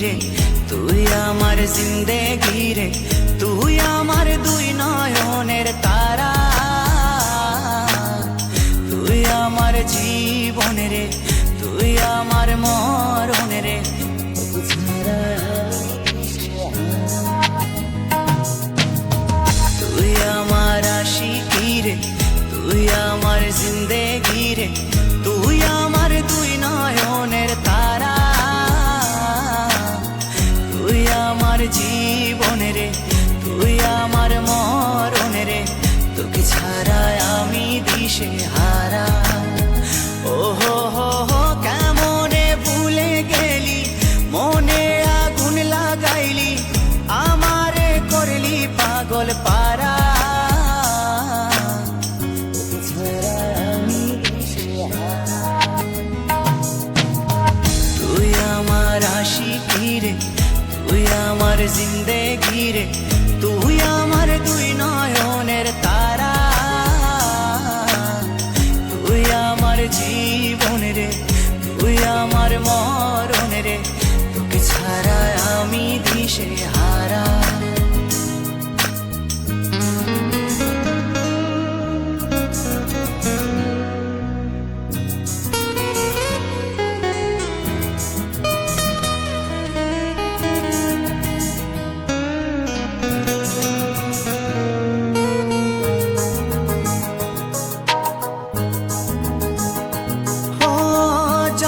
রে তুই আমার জিন্দেগি রে আমার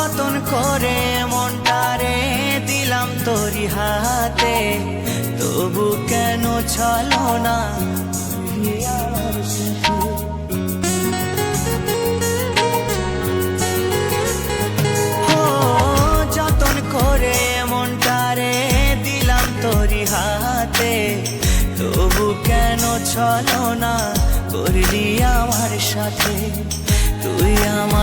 যতন করে মনটারে দিলাম তোরি হাতে। তবু কেন ছলো না? যতন দিলাম তোরি হাতে। তবু কেন ছলো না? করলি আমার সাথে, তুই আমার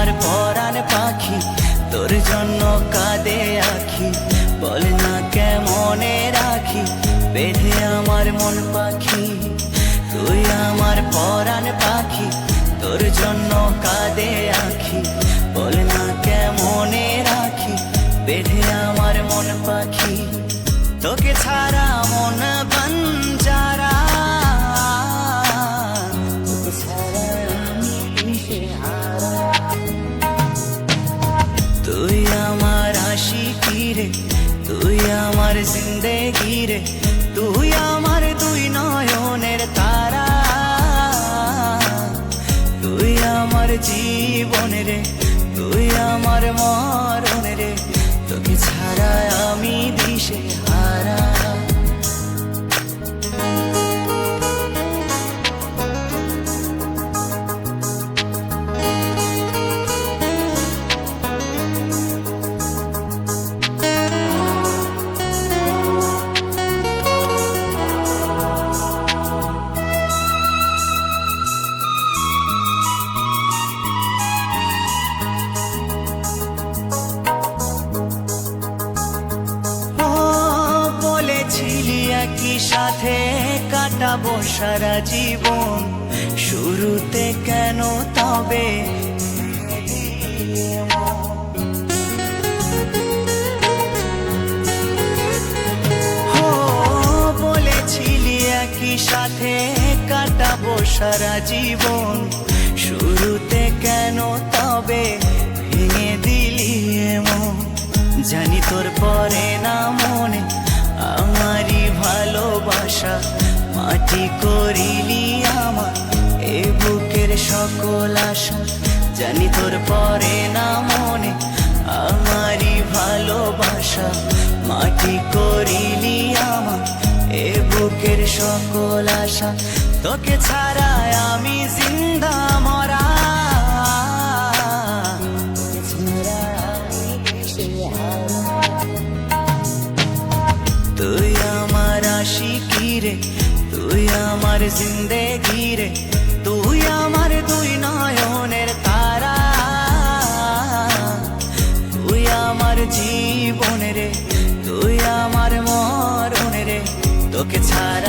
পাখি, তোর জন্য কাঁদে বল না কেমনে রাখি, বেঁধে আমার মন পাখি। তোকে ছাড়া মন আমার জিন্দেগি রে, তুই আমার জীবন রে তুই আমার মরণ সাথে কাটাবো সারা জীবন। শুরুতে কেন তবে? বলেছিলি একই সাথে কাটাবো সারা জীবন। শুরুতে ভালোবাসা মাটি করিলি আমার। এ বুকের সকল আশা জানি তোর পরে না মনে। আমারই ভালোবাসা মাটি করিলি আমার। এ বুকের সকল আশা তোকে ছাড়া আমি জিন্দা মরা। তুই রে, তুই আমার জিন্দেগি রে, তুই আমার দুই নয়নের তারা। তুই আমার জীবন রে, তুই আমার মরণ রে, তোকে ছাড়া